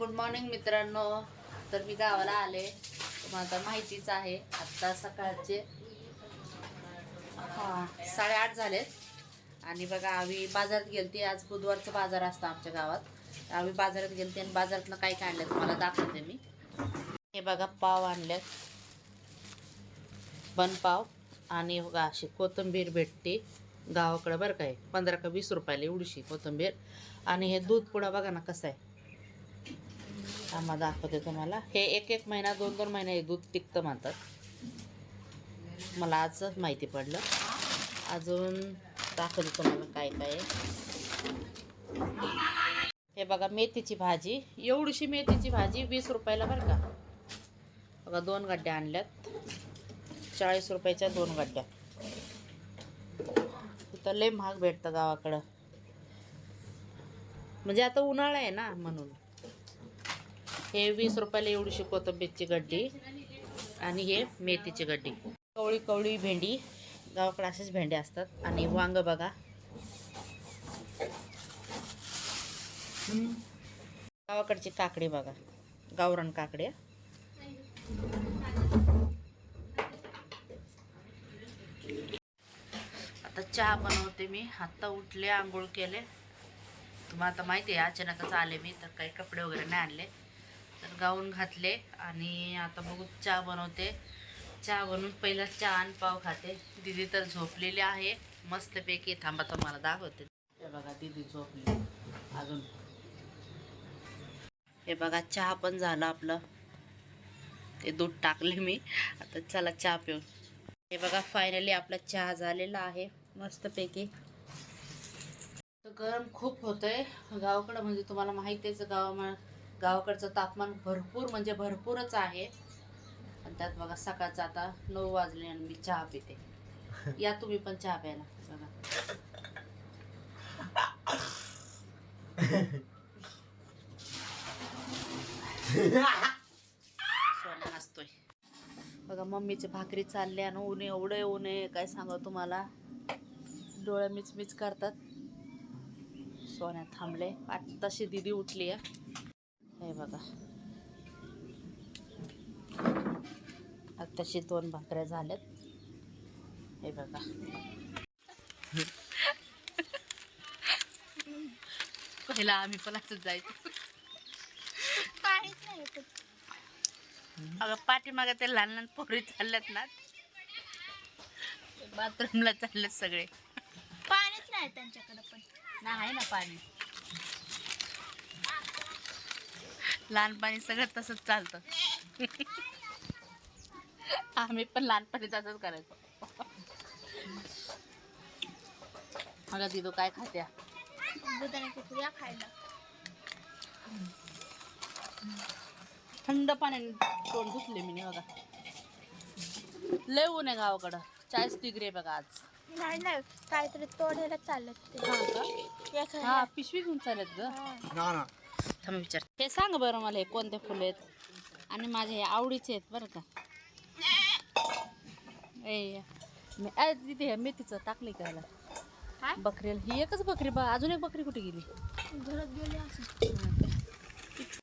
Good morning मित्रांनो. तर मी गावाला आले. तुम्हाला आता माहितीच आहे आत्ता सकाळचे हा साडेआठ झालेत. आणि बघा आम्ही बाजारात गेलते. आज बुधवारचं बाजार असतं आमच्या गावात. आम्ही बाजारात गेलते आणि बाजारातनं काय काय आणलं तुम्हाला दाखवते मी. हे बघा पाव आणलेत. बनपाव आणि बघा अशी कोथिंबीर भेटते गावाकडं बरं काय पंधरा का वीस रुपयाला एवढीशी कोथिंबीर. आणि हे दूध पुडा बघा ना कसं आहे. आम्हा दाखवते तुम्हाला. हे एक एक महिना दोन दोन महिने हे दूध टिकतं म्हणतात. मला आजच माहिती पडलं. अजून दाखवते तुम्हाला काय काय आहे. हे बघा मेथीची भाजी. एवढीशी मेथीची भाजी वीस रुपयाला बरं का. बघा दोन गड्ड्या आणल्यात. चाळीस रुपयाच्या दोन गड्ड्या. तिथं लय महाग भेटतं गावाकडं. म्हणजे आता उन्हाळा आहे ना म्हणून. हे वीस रुपयाला एवढीशी कोथंबीरची गड्डी आणि हे मेथीची गड्डी. कवळी कवळी भेंडी गावाकडे असेच भेंडे असतात. आणि वांग बघा. गावाकडची काकडी बघा. गावरान काकडी. आता चहा बनवते मी. आत्ता उठले आंघोळ केले. तुम्हाला आता माहिती आहे अचानकच आले मी तर काही कपडे वगैरे नाही आणले. तर गाऊन घातले आणि आता बघू चहा बनवते. चहा बनवून पहिला चहा आणि पाव खाते. दिदी तर झोपलेली आहे. मस्तपैकी थांबा तुम्हाला दाखवते. हे बघा दिदी झोपली. अजून. हे बघा चहा पण झालं आपलं. ते दूध टाकले मी. आता चला चहा पिऊन. हे बघा फायनली आपला चहा झालेला आहे. मस्तपैकी तर गरम खूप होतंय. गावाकडं म्हणजे तुम्हाला माहितीच गावा गावाकडचं तापमान भरपूर म्हणजे भरपूरच आहे. आणि त्यात बघा सकाळचं आता नऊ वाजले आणि मी चहा पिते. या तुम्ही पण चहा प्यायला बघा. सोना हसतोय बघा मम्मीचे भाकरी चालले आणि ऊन एवढं ऊन आहे काय सांगा तुम्हाला? डोळे मिच मिच करतात. सोन्या थांबले. आत्ताशी दिदी उठली आहे. हे बघा. आत्ताशी दोन भाकऱ्या झाल्यात. हे बघा. पहिला आम्ही पण असंच जायचो. अगं पाठीमागे ते लहान लहान पोरी चालल्यात ना. बाथरूमला चाललेत सगळे. पाणीच नाही त्यांच्याकडे पण. नाही ना पाणी. लहानपणी सगळं तसंच चालतं. आम्ही पण लहानपणी तसंच करायचो. अगं दिदू काय खात्या. खायला. थंड पाण्याने तोंड धुतले मी बघा. लय ऊन आहे गावाकडं. चाळीस डिग्री आहे बघा आज. नाही नाही काहीतरी तोडायला चालत ते. हा पिशवी घेऊन चालत ग. हा. थांब विचार. हे सांग बरं मला हे कोणते फुले आहेत. आणि माझे हे आवडीचे आहेत बरं का. ए मी तिथे हे मेथीचं टाकले का याला काय? बकरीला. ही एकच बकरी बा अजून एक बकरी कुठे गेली? घरात गेले असं